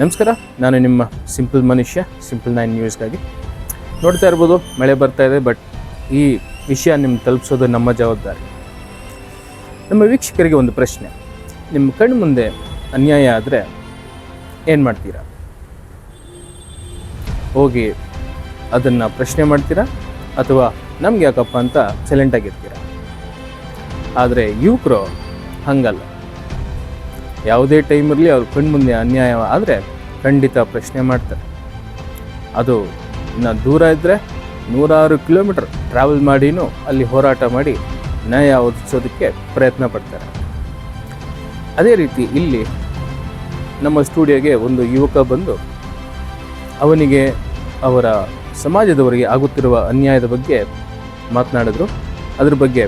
ನಮಸ್ಕಾರ, ನಾನು ನಿಮ್ಮ ಸಿಂಪಲ್ ಮನುಷ್ಯ ಸಿಂಪಲ್ ನೈನ್ ನ್ಯೂಸ್ಗಾಗಿ ನೋಡ್ತಾ ಇರ್ಬೋದು, ಮಳೆ ಬರ್ತಾ ಇದೆ ಬಟ್ ಈ ವಿಷಯ ನಿಮ್ಗೆ ತಲುಪಿಸೋದು ನಮ್ಮ ಜವಾಬ್ದಾರಿ. ನಮ್ಮ ವೀಕ್ಷಕರಿಗೆ ಒಂದು ಪ್ರಶ್ನೆ. ನಿಮ್ಮ ಕಣ್ಣು ಮುಂದೆ ಅನ್ಯಾಯ ಆದರೆ ಏನು ಮಾಡ್ತೀರಾ? ಹೋಗಿ ಅದನ್ನು ಪ್ರಶ್ನೆ ಮಾಡ್ತೀರಾ? ಅಥವಾ ನಮ್ಗೆ ಯಾಕಪ್ಪ ಅಂತ ಸೈಲೆಂಟಾಗಿರ್ತೀರಾ ಆದರೆ ಯುವಕರು ಹಂಗಲ್ಲ. ಯಾವುದೇ ಟೈಮ್ ಇರಲಿ ಅವ್ರ ಕಣ್ಮುಂದೆ ಅನ್ಯಾಯ ಆದರೆ ಖಂಡಿತ ಪ್ರಶ್ನೆ ಮಾಡ್ತಾರೆ. ಅದು ಇನ್ನು ದೂರ ಇದ್ದರೆ ನೂರಾರು ಕಿಲೋಮೀಟರ್ ಟ್ರಾವೆಲ್ ಮಾಡಿನೂ ಅಲ್ಲಿ ಹೋರಾಟ ಮಾಡಿ ನ್ಯಾಯ ಒದಗಿಸೋದಕ್ಕೆ ಪ್ರಯತ್ನ ಪಡ್ತಾರೆ. ಅದೇ ರೀತಿ ಇಲ್ಲಿ ನಮ್ಮ ಸ್ಟುಡಿಯೋಗೆ ಒಂದು ಯುವಕ ಬಂದು ಅವನಿಗೆ ಅವರ ಸಮಾಜದವರಿಗೆ ಆಗುತ್ತಿರುವ ಅನ್ಯಾಯದ ಬಗ್ಗೆ ಮಾತನಾಡಿದ್ರು. ಅದ್ರ ಬಗ್ಗೆ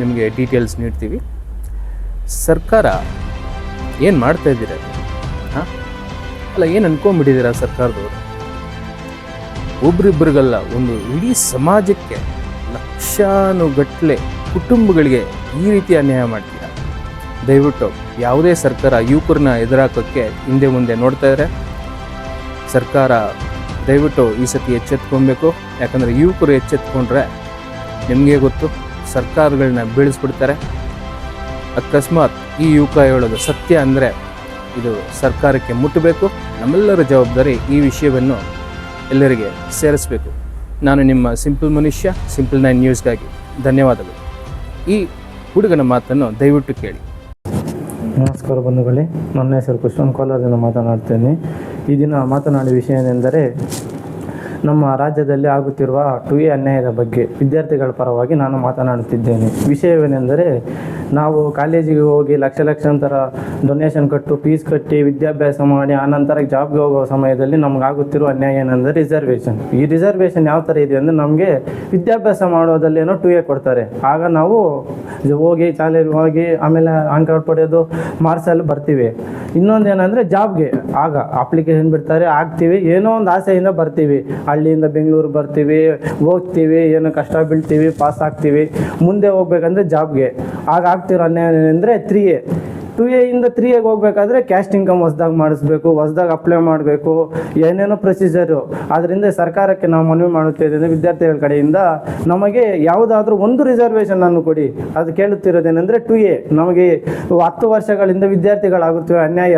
ನಿಮಗೆ ಡೀಟೇಲ್ಸ್ ನೀಡ್ತೀವಿ. ಸರ್ಕಾರ ಏನು ಮಾಡ್ತಾ ಇದ್ದೀರಾ? ಹಾಂ? ಅಲ್ಲ, ಏನು ಅನ್ಕೊಂಡ್ಬಿಟ್ಟಿದ್ದೀರಾ ಸರ್ಕಾರದವರು? ಒಬ್ರಿಬ್ಬರಿಗಲ್ಲ ಒಂದು ಇಡೀ ಸಮಾಜಕ್ಕೆ ಲಕ್ಷಾನುಗಟ್ಟಲೆ ಕುಟುಂಬಗಳಿಗೆ ಈ ರೀತಿ ಅನ್ಯಾಯ ಮಾಡ್ತೀರಾ? ದಯವಿಟ್ಟು ಯಾವುದೇ ಸರ್ಕಾರ ಯುವಕರನ್ನ ಎದುರಾಕೋಕ್ಕೆ ಹಿಂದೆ ಮುಂದೆ ನೋಡ್ತಾ ಇದ್ದಾರೆ ಸರ್ಕಾರ ದಯವಿಟ್ಟು ಈ ಸತಿ ಎಚ್ಚೆತ್ಕೊಬೇಕು ಯಾಕಂದರೆ ಯುವಕರು ಎಚ್ಚೆತ್ಕೊಂಡ್ರೆ ನಿಮಗೆ ಗೊತ್ತು ಸರ್ಕಾರಗಳನ್ನ ಬೀಳಿಸ್ಬಿಡ್ತಾರೆ. ಅಕಸ್ಮಾತ್ ಈ ಯುವಕ ಹೇಳೋದು ಸತ್ಯ ಅಂದರೆ ಇದು ಸರ್ಕಾರಕ್ಕೆ ಮುಟ್ಟಬೇಕು. ನಮ್ಮೆಲ್ಲರ ಜವಾಬ್ದಾರಿ ಈ ವಿಷಯವನ್ನು ಎಲ್ಲರಿಗೆ ಸೇರಿಸಬೇಕು. ನಾನು ನಿಮ್ಮ ಸಿಂಪಲ್ ಮನುಷ್ಯ, ಸಿಂಪಲ್ ನೈನ್ ನ್ಯೂಸ್ಗಾಗಿ ಧನ್ಯವಾದಗಳು. ಈ ಹುಡುಗನ ಮಾತನ್ನು ದಯವಿಟ್ಟು ಕೇಳಿ. ನಮಸ್ಕಾರ ಬಂಧುಗಳೇ, ನನ್ನ ಹೆಸರು ಕುಶ್ವನ್ ಕೋಲಾರದಿಂದ ಮಾತನಾಡ್ತೇನೆ. ಈ ದಿನ ಮಾತನಾಡುವ ವಿಷಯ ಏನೆಂದರೆ, ನಮ್ಮ ರಾಜ್ಯದಲ್ಲಿ ಆಗುತ್ತಿರುವ ಟು ಎ ಅನ್ಯಾಯದ ಬಗ್ಗೆ ವಿದ್ಯಾರ್ಥಿಗಳ ಪರವಾಗಿ ನಾನು ಮಾತನಾಡುತ್ತಿದ್ದೇನೆ. ವಿಷಯವೇನೆಂದರೆ ನಾವು ಕಾಲೇಜಿಗೆ ಹೋಗಿ ಲಕ್ಷ ಲಕ್ಷಾಂತರ ಡೊನೇಷನ್ ಕಟ್ಟು ಫೀಸ್ ಕಟ್ಟಿ, ವಿದ್ಯಾಭ್ಯಾಸ ಮಾಡಿ ಆನಂತರ ಜಾಬ್ಗೆ ಹೋಗುವ ಸಮಯದಲ್ಲಿ ನಮಗಾಗುತ್ತಿರುವ ಅನ್ಯಾಯ ಏನಂದರೆ ರಿಸರ್ವೇಷನ್ ಈ ರಿಸರ್ವೇಷನ್ ಯಾವ ಥರ ಇದೆ ಅಂದರೆ ನಮಗೆ ವಿದ್ಯಾಭ್ಯಾಸ ಮಾಡೋದಲ್ಲೇನೋ ಟೂ ಎ ಕೊಡ್ತಾರೆ. ಆಗ ನಾವು ಹೋಗಿ ಶಾಲೆಗೆ ಹೋಗಿ ಆಮೇಲೆ ಅಂಕ ಪಡೆಯೋದು ಮಾರ್ಕ್ಸಲ್ಲಿ ಬರ್ತೀವಿ. ಇನ್ನೊಂದು ಏನಂದರೆ ಜಾಬ್ಗೆ ಆಗ ಅಪ್ಲಿಕೇಶನ್ ಬಿಡ್ತಾರೆ, ಆಗ್ತೀವಿ, ಏನೋ ಒಂದು ಆಸೆಯಿಂದ ಬರ್ತೀವಿ. ಹಳ್ಳಿಯಿಂದ ಬೆಂಗಳೂರು ಬರ್ತೀವಿ, ಹೋಗ್ತೀವಿ, ಏನೋ ಕಷ್ಟ ಬೀಳ್ತೀವಿ ಪಾಸ್ ಆಗ್ತೀವಿ. ಮುಂದೆ ಹೋಗ್ಬೇಕಂದ್ರೆ ಜಾಬ್ಗೆ ಆಗ ಆಗ್ತಿರೋ ಅನ್ಯಾಯ ಅಂದರೆ ತ್ರೀ ಎ ಟು ಎ ಇಂದ ತ್ರೀ ಎಗೆ ಹೋಗ್ಬೇಕಾದ್ರೆ ಕ್ಯಾಸ್ಟ್ ಇನ್ಕಮ್ ಹೊಸ್ದಾಗಿ ಮಾಡಿಸ್ಬೇಕು, ಹೊಸ್ದಾಗಿ ಅಪ್ಲೈ ಮಾಡಬೇಕು, ಏನೇನೋ ಪ್ರೊಸೀಜರು ಅದರಿಂದ ಸರ್ಕಾರಕ್ಕೆ ನಾವು ಮನವಿ ಮಾಡುತ್ತೇವೆ ವಿದ್ಯಾರ್ಥಿಗಳ ಕಡೆಯಿಂದ. ನಮಗೆ ಯಾವುದಾದ್ರೂ ಒಂದು ರಿಸರ್ವೇಷನ್ ಅನ್ನು ಕೊಡಿ. ಅದು ಕೇಳುತ್ತಿರೋದೇನೆಂದರೆ ಟು ಎ ನಮಗೆ ಹತ್ತು ವರ್ಷಗಳಿಂದ ವಿದ್ಯಾರ್ಥಿಗಳಾಗುತ್ತಿವೆ, ಅನ್ಯಾಯ.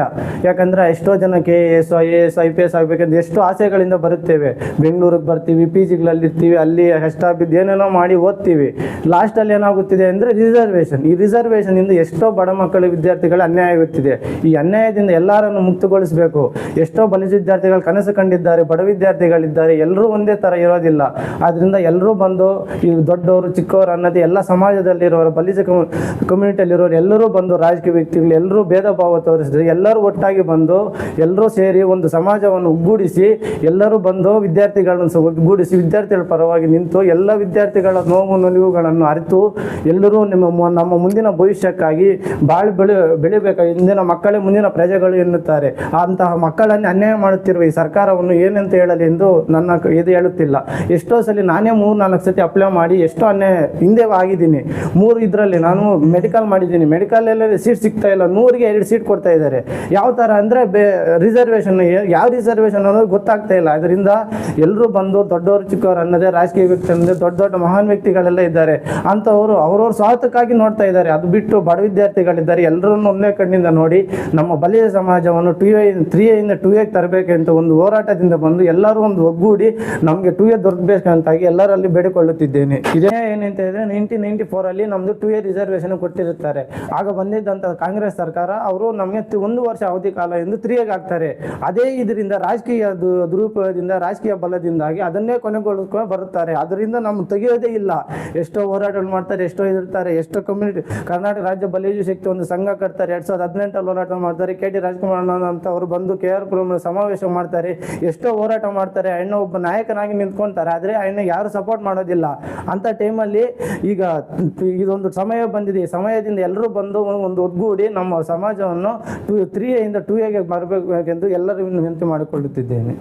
ಯಾಕಂದ್ರೆ ಎಷ್ಟೋ ಜನ K A S I A S I P S ಆಗಬೇಕಂತ ಎಷ್ಟು ಆಸೆಗಳಿಂದ ಬರುತ್ತೇವೆ. ಬೆಂಗಳೂರಿಗೆ ಬರ್ತೀವಿ ಪಿ ಜಿಗಳಲ್ಲಿರ್ತೀವಿ ಅಲ್ಲಿ ಕಷ್ಟ ಬಿದ್ದು ಏನೇನೋ ಮಾಡಿ ಓದ್ತೀವಿ. ಲಾಸ್ಟಲ್ಲಿ ಏನಾಗುತ್ತಿದೆ ಅಂದರೆ ರಿಸರ್ವೇಷನ್ ಈ ರಿಸರ್ವೇಷನಿಂದ ಎಷ್ಟೋ ಬಡ ಮಕ್ಕಳ ಅನ್ಯಾಯ ಆಗುತ್ತಿದೆ ಈ ಅನ್ಯಾಯದಿಂದ ಎಲ್ಲರನ್ನು ಮುಕ್ತಗೊಳಿಸಬೇಕು. ಎಷ್ಟೋ ಬಲಿಜ ವಿದ್ಯಾರ್ಥಿಗಳು ಕನಸು ಕಂಡಿದ್ದಾರೆ, ಬಡ ವಿದ್ಯಾರ್ಥಿಗಳಿದ್ದಾರೆ, ಎಲ್ಲರೂ ಒಂದೇ ಥರ ಇರೋದಿಲ್ಲ. ಆದ್ದರಿಂದ ಎಲ್ಲರೂ ಬಂದು ಈ ದೊಡ್ಡವರು, ಚಿಕ್ಕವರು ಅನ್ನೋದು ಎಲ್ಲ ಸಮಾಜದಲ್ಲಿರೋರು, ಬಲಿಜ ಕಮ್ಯುನಿಟಿಯಲ್ಲಿರೋರು ಎಲ್ಲರೂ ಬಂದು, ರಾಜಕೀಯ ವ್ಯಕ್ತಿಗಳು ಎಲ್ಲರೂ ಭೇದ ಭಾವ ತೋರಿಸಿದ್ರೆ ಎಲ್ಲರೂ ಒಟ್ಟಾಗಿ ಬಂದು, ಎಲ್ಲರೂ ಸೇರಿ ಒಂದು ಸಮಾಜವನ್ನು ಒಗ್ಗೂಡಿಸಿ, ಎಲ್ಲರೂ ಬಂದು ವಿದ್ಯಾರ್ಥಿಗಳನ್ನು ಒಗ್ಗೂಡಿಸಿ, ವಿದ್ಯಾರ್ಥಿಗಳ ಪರವಾಗಿ ನಿಂತು ಎಲ್ಲ ವಿದ್ಯಾರ್ಥಿಗಳ ನೋವು ನಲಿವುಗಳನ್ನು ಅರಿತು ಎಲ್ಲರೂ ನಿಮ್ಮ ನಮ್ಮ ಮುಂದಿನ ಭವಿಷ್ಯಕ್ಕಾಗಿ ಬಾಳು ಬೆಳೆ ಬೆಳಿಬೇಕಾಗಿ ಇಂದಿನ ಮಕ್ಕಳೇ ಮುಂದಿನ ಪ್ರಜೆಗಳು ಎನ್ನುತ್ತಾರೆ. ಅಂತಹ ಮಕ್ಕಳನ್ನೇ ಅನ್ಯಾಯ ಮಾಡುತ್ತಿರುವ ಈ ಸರ್ಕಾರವನ್ನು ಏನಂತ ಹೇಳಲಿ ಎಂದು ನನ್ನ ಇದು ಹೇಳುತ್ತಿಲ್ಲ. ಎಷ್ಟೋ ಸಲ ನಾನೇ ಮೂರು ನಾಲ್ಕು ಸತಿ ಅಪ್ಲೈ ಮಾಡಿ ಎಷ್ಟೋ ಅನ್ಯಾಯ ಹಿಂದೆ ಆಗಿದ್ದೀನಿ. ಮೂರು ಇದರಲ್ಲಿ ನಾನು ಮೆಡಿಕಲ್ ಮಾಡಿದ್ದೀನಿ. ಮೆಡಿಕಲಲ್ಲಿ ಸೀಟ್ ಸಿಗ್ತಾ ಇಲ್ಲ. ನೂರಿಗೆ ಎರಡು ಸೀಟ್ ಕೊಡ್ತಾ ಇದ್ದಾರೆ. ಯಾವ ಥರ ಅಂದರೆ ಬೇ ರಿಸರ್ವೇಷನ್ ಯಾವ ರಿಸರ್ವೇಷನ್ ಅನ್ನೋದು ಗೊತ್ತಾಗ್ತಾ ಇಲ್ಲ. ಅದರಿಂದ ಎಲ್ಲರೂ ಬಂದು ದೊಡ್ಡವರು ಚಿಕ್ಕವರು ಅನ್ನೋದೇ ರಾಜಕೀಯ ವ್ಯಕ್ತಿ ಅನ್ನೋದೇ ದೊಡ್ಡ ದೊಡ್ಡ ಮಹಾನ್ ವ್ಯಕ್ತಿಗಳೆಲ್ಲ ಇದ್ದಾರೆ. ಅಂಥವರು ಅವ್ರವ್ರ ಸ್ವಾರ್ಥಕ್ಕಾಗಿ ನೋಡ್ತಾ ಇದ್ದಾರೆ. ಅದು ಬಿಟ್ಟು ಬಡ ವಿದ್ಯಾರ್ಥಿಗಳಿದ್ದಾರೆ. ಎಲ್ಲರನ್ನು ಒಂದೇ ಕಣ್ಣಿಂದ ನೋಡಿ ನಮ್ಮ ಬಲಿಯ ಸಮಾಜವನ್ನು ಟು ಎ ತ್ರೀ ಎಯಿಂದ ಟು ಎಗೆ ತರಬೇಕಂತ ಒಂದು ಹೋರಾಟದಿಂದ ಬಂದು ಎಲ್ಲರೂ ಒಂದು ಒಗ್ಗೂಡಿ ನಮಗೆ ಟು ಎ ದೊರಕಬೇಕಂತಾಗಿ ಎಲ್ಲರಲ್ಲಿ ಬೇಡಿಕೊಳ್ಳುತ್ತಿದ್ದೇನೆ. ಇದೇ ಏನಂತ ಹೇಳಿದ್ರೆ ನೈನ್ಟೀನ್ ನೈನ್ಟಿ ಫೋರಲ್ಲಿ ನಮ್ಮದು ಟು ಎ ರಿಸರ್ವೇಷನ್ ಕೊಟ್ಟಿರುತ್ತಾರೆ. ಆಗ ಬಂದಿದ್ದಂಥ ಕಾಂಗ್ರೆಸ್ ಸರ್ಕಾರ ಅವರು ನಮಗೆ ಒಂದು ವರ್ಷ ಅವಧಿ ಕಾಲ ಎಂದು ತ್ರೀಯಾಗಿ ಆಗ್ತಾರೆ ಅದೇ ಇದರಿಂದ ರಾಜಕೀಯ ದುರುಪಯೋಗದಿಂದ, ರಾಜಕೀಯ ಬಲದಿಂದಾಗಿ ಅದನ್ನೇ ಕೊನೆಗೊಳಿಸ್ಕೊಂಡು ಬರುತ್ತಾರೆ. ಅದರಿಂದ ನಮ್ಮ ತೆಗೆಯೋದೇ ಇಲ್ಲ. ಎಷ್ಟೋ ಹೋರಾಟಗಳು ಮಾಡ್ತಾರೆ, ಎಷ್ಟೋ ಇದಿರ್ತಾರೆ ಎಷ್ಟೋ ಕಮ್ಯುನಿಟಿ ಕರ್ನಾಟಕ ರಾಜ್ಯ ಬಲಿಯು ಶಕ್ತಿ ಒಂದು ಸಂಘ ಎರಡ್ ಸಾವಿರದ ಹದಿನೆಂಟಲ್ಲಿ ಹೋರಾಟ ಮಾಡ್ತಾರೆ. ಕೆ ಟಿ ರಾಜ್ಕುಮಾರ್ ಅಂತ ಅವರು ಬಂದು ಕೆ ಆರ್ ಪುರಂ ಸಮಾವೇಶ ಮಾಡ್ತಾರೆ. ಎಷ್ಟೋ ಹೋರಾಟ ಮಾಡ್ತಾರೆ. ಅಣ್ಣ ಒಬ್ಬ ನಾಯಕನಾಗಿ ನಿಂತ್ಕೊಂತಾರೆ. ಆದರೆ ಅಣ್ಣ ಯಾರು ಸಪೋರ್ಟ್ ಮಾಡೋದಿಲ್ಲ. ಅಂತ ಟೈಮಲ್ಲಿ ಈಗ ಇದೊಂದು ಸಮಯ ಬಂದಿದೆ. ಸಮಯದಿಂದ ಎಲ್ಲರೂ ಬಂದು ಒಂದು ಒಗ್ಗೂಡಿ ನಮ್ಮ ಸಮಾಜವನ್ನು ಟು ತ್ರೀ ಎಯಿಂದ ಟೂ ಎಗೆ ಬರಬೇಕೆಂದು ಎಲ್ಲರಿಗೂ ವಿನಂತಿ ಮಾಡಿಕೊಳ್ಳುತ್ತಿದ್ದೇನೆ.